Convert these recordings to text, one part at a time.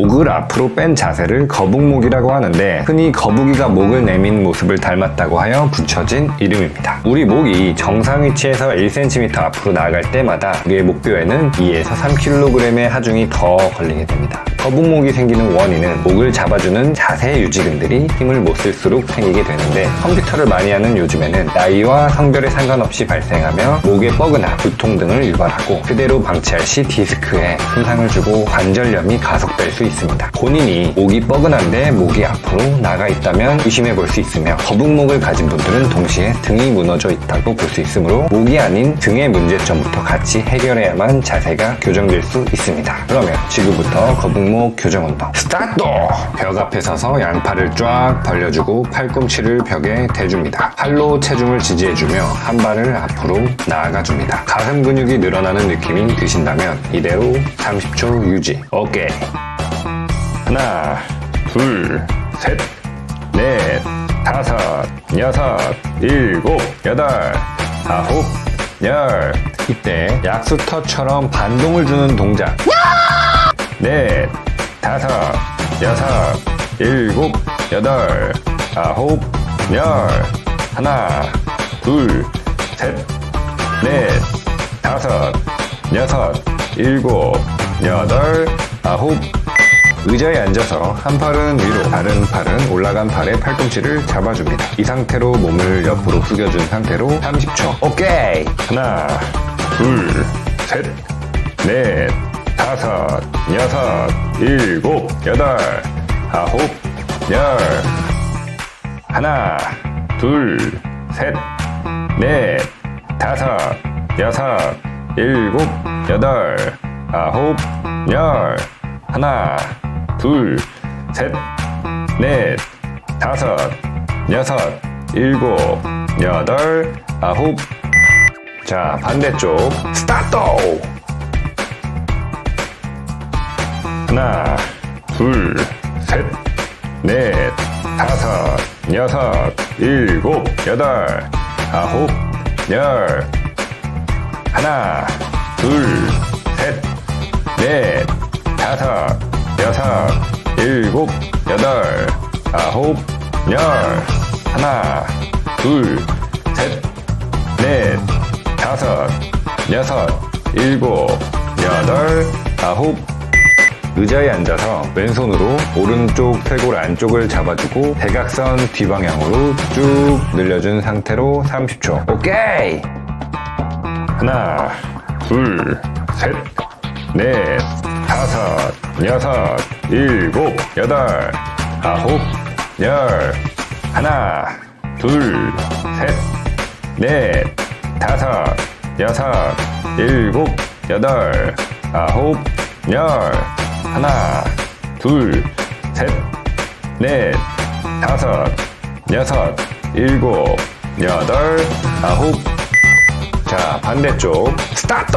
목을 앞으로 뺀 자세를 거북목이라고 하는데 흔히 거북이가 목을 내민 모습을 닮았다고 하여 붙여진 이름입니다. 우리 목이 정상 위치에서 1cm 앞으로 나아갈 때마다 우리의 목뼈에는 2에서 3kg의 하중이 더 걸리게 됩니다. 거북목이 생기는 원인은 목을 잡아주는 자세 유지근들이 힘을 못 쓸수록 생기게 되는데 컴퓨터를 많이 하는 요즘에는 나이와 성별에 상관없이 발생하며 목의 뻐근함, 두통 등을 유발하고 그대로 방치할 시 디스크에 손상을 주고 관절염이 가속될 수 있습니다. 본인이 목이 뻐근한데 목이 앞으로 나가 있다면 의심해 볼 수 있으며 거북목을 가진 분들은 동시에 등이 무너져 있다고 볼 수 있으므로 목이 아닌 등의 문제점부터 같이 해결해야만 자세가 교정될 수 있습니다. 그러면 지금부터 거북목 교정 운동 스타트! 벽 앞에 서서 양팔을 쫙 벌려주고 팔꿈치를 벽에 대줍니다. 팔로 체중을 지지해주며 한 발을 앞으로 나아가줍니다. 가슴 근육이 늘어나는 느낌이 드신다면 이대로 30초 유지. 오케이. 하나, 둘, 셋, 넷, 다섯, 여섯, 일곱, 여덟, 아홉, 열. 이때 약수터처럼 반동을 주는 동작. 넷, 다섯, 여섯, 일곱, 여덟, 아홉, 열. 하나, 둘, 셋, 넷, 다섯, 여섯, 일곱, 여덟, 아홉, 의자에 앉아서 한 팔은 위로, 다른 팔은 올라간 팔에 팔꿈치를 잡아줍니다. 이 상태로 몸을 옆으로 숙여준 상태로 30초. 오케이! 하나, 둘, 셋, 넷, 다섯, 여섯, 일곱, 여덟, 아홉, 열. 하나, 둘, 셋, 넷, 다섯, 여섯, 일곱, 여덟, 아홉, 열. 하나, 둘, 셋, 넷, 다섯, 여섯, 일곱, 여덟, 아홉. 자, 반대쪽. 스타트! 하나, 둘, 셋, 넷, 다섯, 여섯, 일곱, 여덟, 아홉, 열. 하나, 둘, 셋, 넷, 다섯, 여섯, 일곱, 여덟, 아홉, 열. 하나, 둘, 셋, 넷, 다섯, 여섯, 일곱, 여덟, 아홉, 의자에 앉아서 왼손으로 오른쪽 쇄골 안쪽을 잡아주고 대각선 뒤방향으로 쭉 늘려준 상태로 30초. 오케이! 하나, 둘, 셋, 넷, 다섯, 여섯, 일곱, 여덟, 아홉, 열. 하나, 둘, 셋, 넷, 다섯, 여섯, 일곱, 여덟, 아홉, 열. 하나, 둘, 셋, 넷, 다섯, 여섯, 일곱, 여덟, 아홉. 자, 반대쪽. 스타트!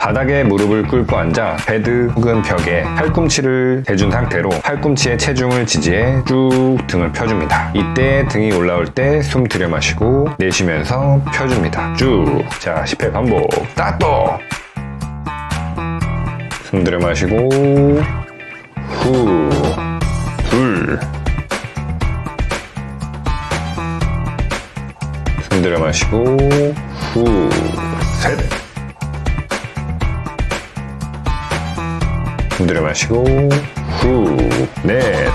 바닥에 무릎을 꿇고 앉아 베드 혹은 벽에 팔꿈치를 대준 상태로 팔꿈치에 체중을 지지해 쭉 등을 펴줍니다. 이때 등이 올라올 때 숨 들여 마시고 내쉬면서 펴줍니다. 쭉. 자, 10회 반복. 스타트! 숨 들여 마시고 후. 둘. 숨 들여 마시고 후. 셋. 숨 들여 마시고 후. 넷.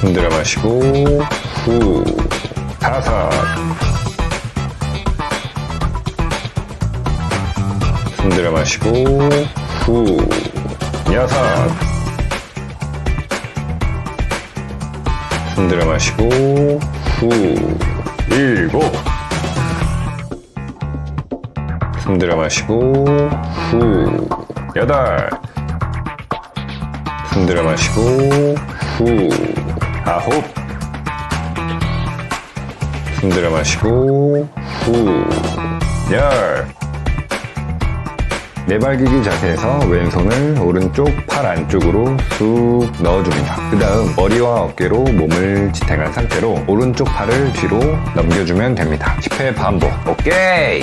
숨 들여 마시고 후. 다섯. 숨 들여 마시고 후. 여섯. 숨 들여 마시고 후. 일곱. 숨 들여 마시고 후 여덟 숨 들여 마시고 후 아홉 숨 들여 마시고 후열 내발기기 자세에서 왼손을 오른쪽 팔 안쪽으로 쑥 넣어줍니다. 그 다음 머리와 어깨로 몸을 지탱한 상태로 오른쪽 팔을 뒤로 넘겨주면 됩니다. 10회 반복. 오케이!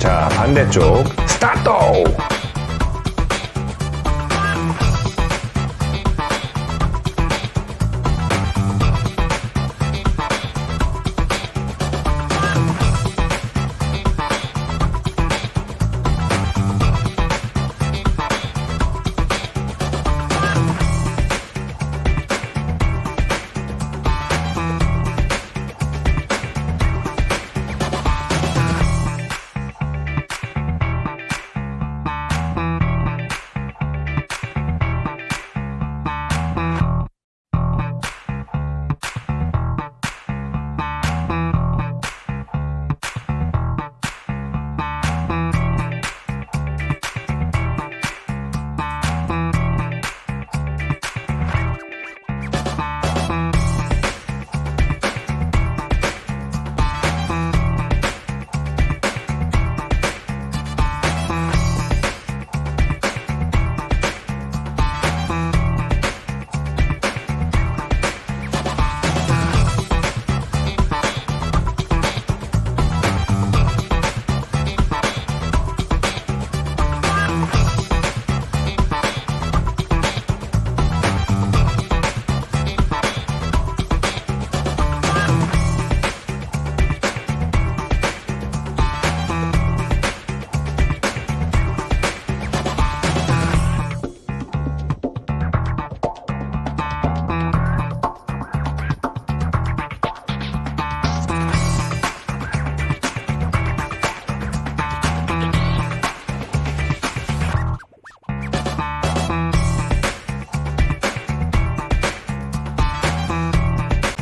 자, 반대쪽 스타트!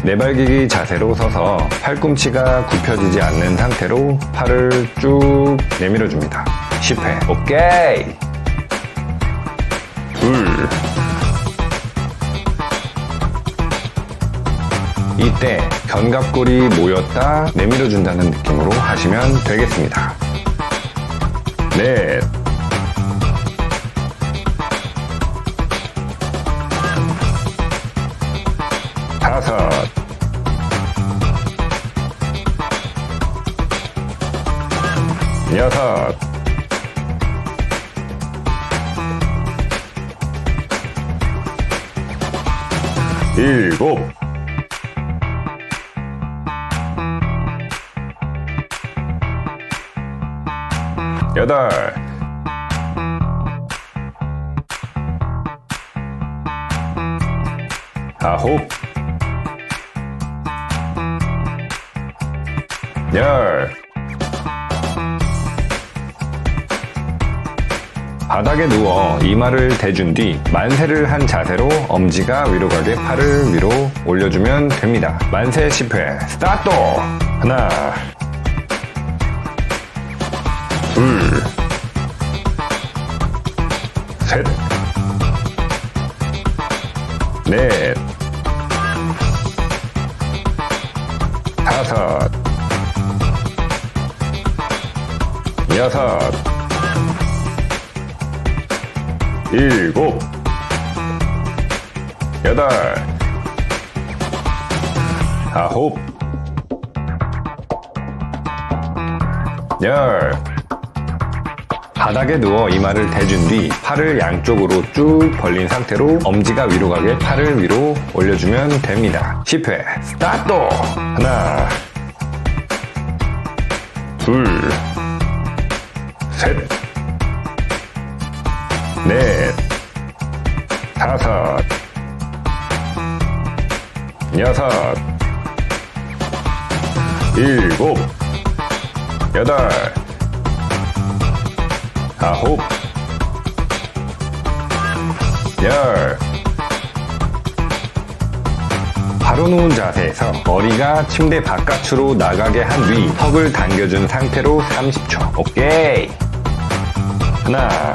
내발기기 자세로 서서 팔꿈치가 굽혀지지 않는 상태로 팔을 쭉 내밀어 줍니다. 10회. 오케이! 둘. 이때 견갑골이 모였다 내밀어 준다는 느낌으로 하시면 되겠습니다. 넷. 여섯, 일곱, 여덟, 아홉, 열. 바닥에 누워 이마를 대준 뒤 만세를 한 자세로 엄지가 위로 가게 팔을 위로 올려주면 됩니다. 만세 10회 스타트! 하나, 둘, 셋, 넷, 다섯, 여섯, 일곱, 여덟, 아홉, 열. 바닥에 누워 이마를 대준 뒤 팔을 양쪽으로 쭉 벌린 상태로 엄지가 위로 가게 팔을 위로 올려주면 됩니다. 10회 스타트! 하나, 둘, 셋, 넷, 다섯, 여섯, 일곱, 여덟, 아홉, 열. 바로 누운 자세에서 머리가 침대 바깥으로 나가게 한 뒤 턱을 당겨준 상태로 30초. 오케이. 하나,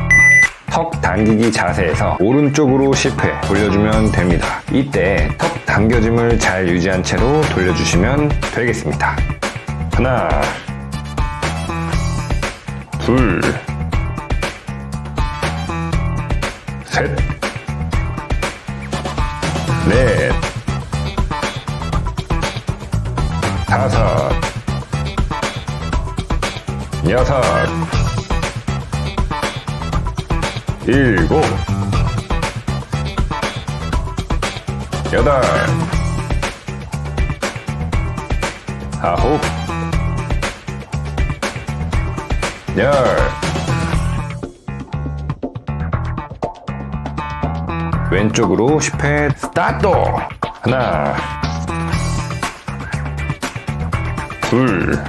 턱 당기기 자세에서 오른쪽으로 10회 돌려주면 됩니다. 이때 턱 당겨짐을 잘 유지한 채로 돌려주시면 되겠습니다. 하나, 둘, 셋, 넷, 다섯, 여섯, 일곱, 여덟, 아홉, 열. 왼쪽으로 10회 스타트! 하나, 둘,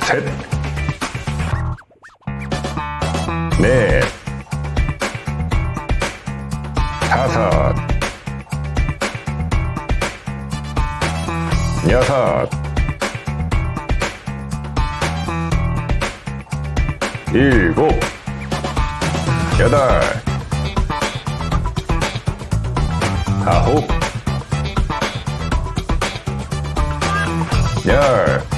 셋, 넷, 다섯, 여섯, 일곱, 여덟, 아홉, 열.